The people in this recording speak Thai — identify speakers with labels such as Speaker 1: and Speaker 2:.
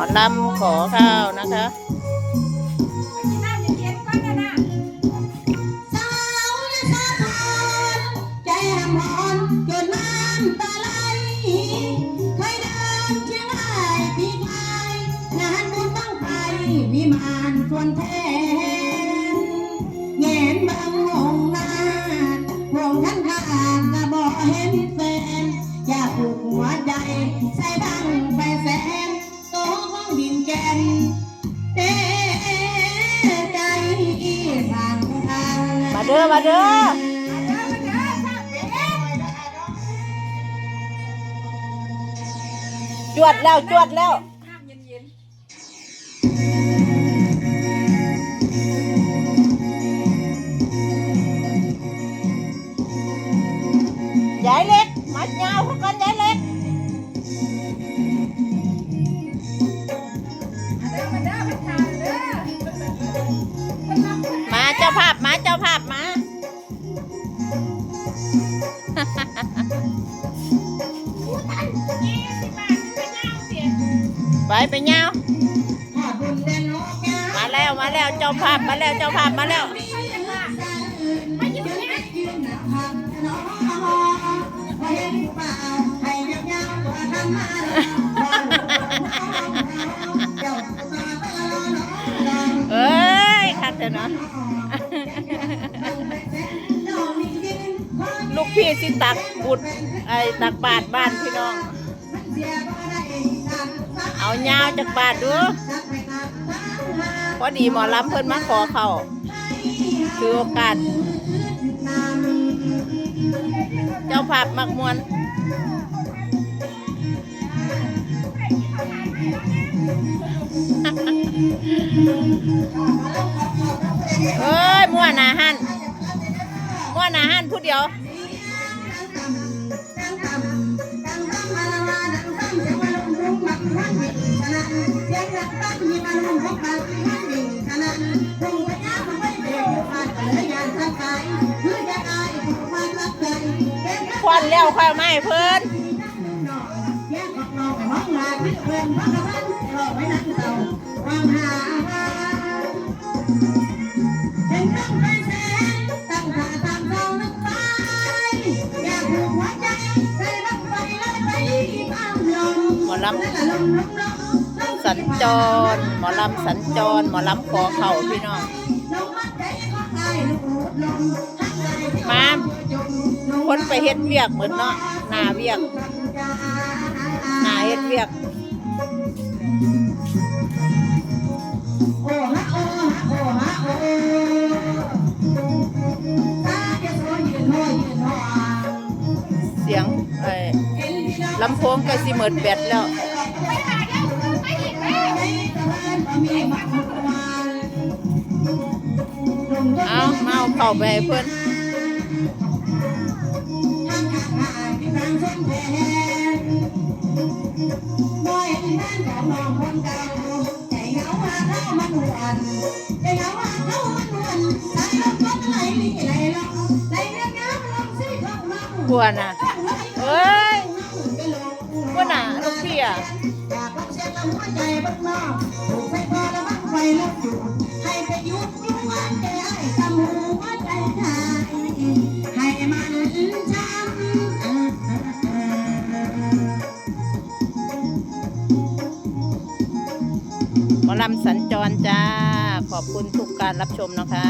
Speaker 1: อลำขอข้าวนะคะ
Speaker 2: วิมานชวนแทนแงนบังองนาพวงท่านข้างกะบอกเห็นแฟน อยากผูกหัวใจ ด้
Speaker 1: อมาเด้อจวดแล้วจวดแล้วยายเล็กมัดยาวพวกกันยายเล็ก ไปไปเงามาแล้วมาแล้วเจ้าภาพมาแล้วเจ้าภาพมาแล้ว
Speaker 2: เอ้
Speaker 1: ยคัดเถอะเนาะ สิตักบุตรไอ้ตักบาทบ้านพี่น้อง
Speaker 2: เสียบ่ได้ตามสัก
Speaker 1: เอายาวจากบาทดู
Speaker 2: สักไปตามทาง
Speaker 1: พอดีหมอลำเพิ่นมาขอเขาคือโอกาส เจ้าภาพมักมวนเอ้ยมั่วหนาหันมั่วหนาหันผู้เดียว ควันแล้วค่อยเอามาให้เพิ่น
Speaker 2: เห็นต้อนตั้งขาตั้งเรานึกไปอยากผูกหัวใจใส่บักไฟแล้วไปตามลม
Speaker 1: หมอลำ สัญจร หมอลำสัญจร หมอลำขอเข่าพี่น้อง มาคนไปเฮ็ดเวียกเหมือนเนาะหนาเวียกหนาเฮ็ดเวียก
Speaker 2: โอ้ฮะโอ้ฮะโอ้ฮะโอ้ตาจะโซยืนหัวยืนหัว
Speaker 1: เสียงเอ้ลำโพงก็สิเหมิดแบตแล้ว เอามาเอาเข้าไปให้เพิ่นกลัวน่ะ
Speaker 2: ยากลองเช็ดลำหัวใจบ้างนอกถูกไฟพอแล้วมันไฟลุกอยู่ให้ไปหยุดยุ่งวันใจไอ้ตำหัวใจหายให้มันช้ำ
Speaker 1: หมอลำสัญจรจ้า ขอบคุณทุกการรับชมนะคะ